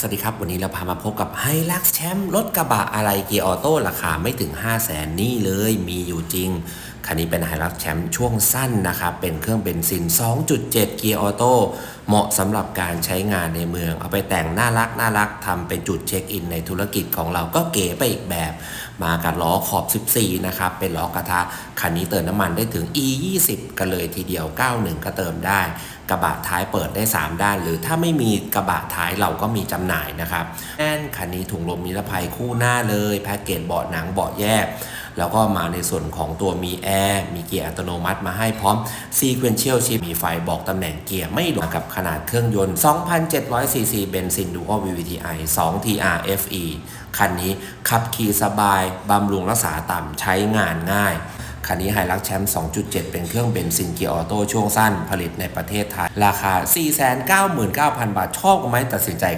สวัสดีครับ วันนี้เราพามาพบกับไฮลักแชมป์รถกระบะอะไรเกียร์ออโต้ราคาไม่ถึง 5 0 0แสนนี่เลยมีอยู่จริง คันนี้เป็นไฮลักแชมป์ช่วงสั้นนะครับ เป็นเครื่องเบนซิน 2.7 เกียร์ออโต้ เหมาะสำหรับการใช้งานในเมือง เอาไปแต่งน่ารักน่ารักทำเป็นจุดเช็คอินในธุรกิจของเราก็เก๋ไปอีกแบบ มากับล้อขอบ 14 นะครับ เป็นล้อกระทะ คันนี้เติมน้ำมันได้ถึง e 20 กันเลยทีเดียว 91 ก็เติมได้ กระบะท้ายเปิดได้ 3 ด้าน หรือถ้าไม่มีกระบะท้ายเราก็มีจำหน่ายนะครับแอนคันนี้ถุงลมนิรภัยคู่หน้าเลย แพ็กเกจเบาะหนังเบาะแยก แล้วก็มาในส่วนของตัวมีแอร์มีเกียร์อัตโนมัติมาให้พร้อม Sequential Shift มีไฟบอกตำแหน่งเกียร์ไม่หลงกับขนาดเครื่องยนต์ 2,700ซีซีเบนซินดูอัล VVTi 2 TR FE คันนี้ขับขี่สบาย บำรุงรักษาต่ำใช้งานง่ายคันนี้ไฮลักแชมป์ 2.7 เป็นเครื่องเบนซินเกียร์ออโต้ช่วงสั้นผลิตในประเทศไทย ราคา 499,000 บาท ชอบไหมตัดสินใจ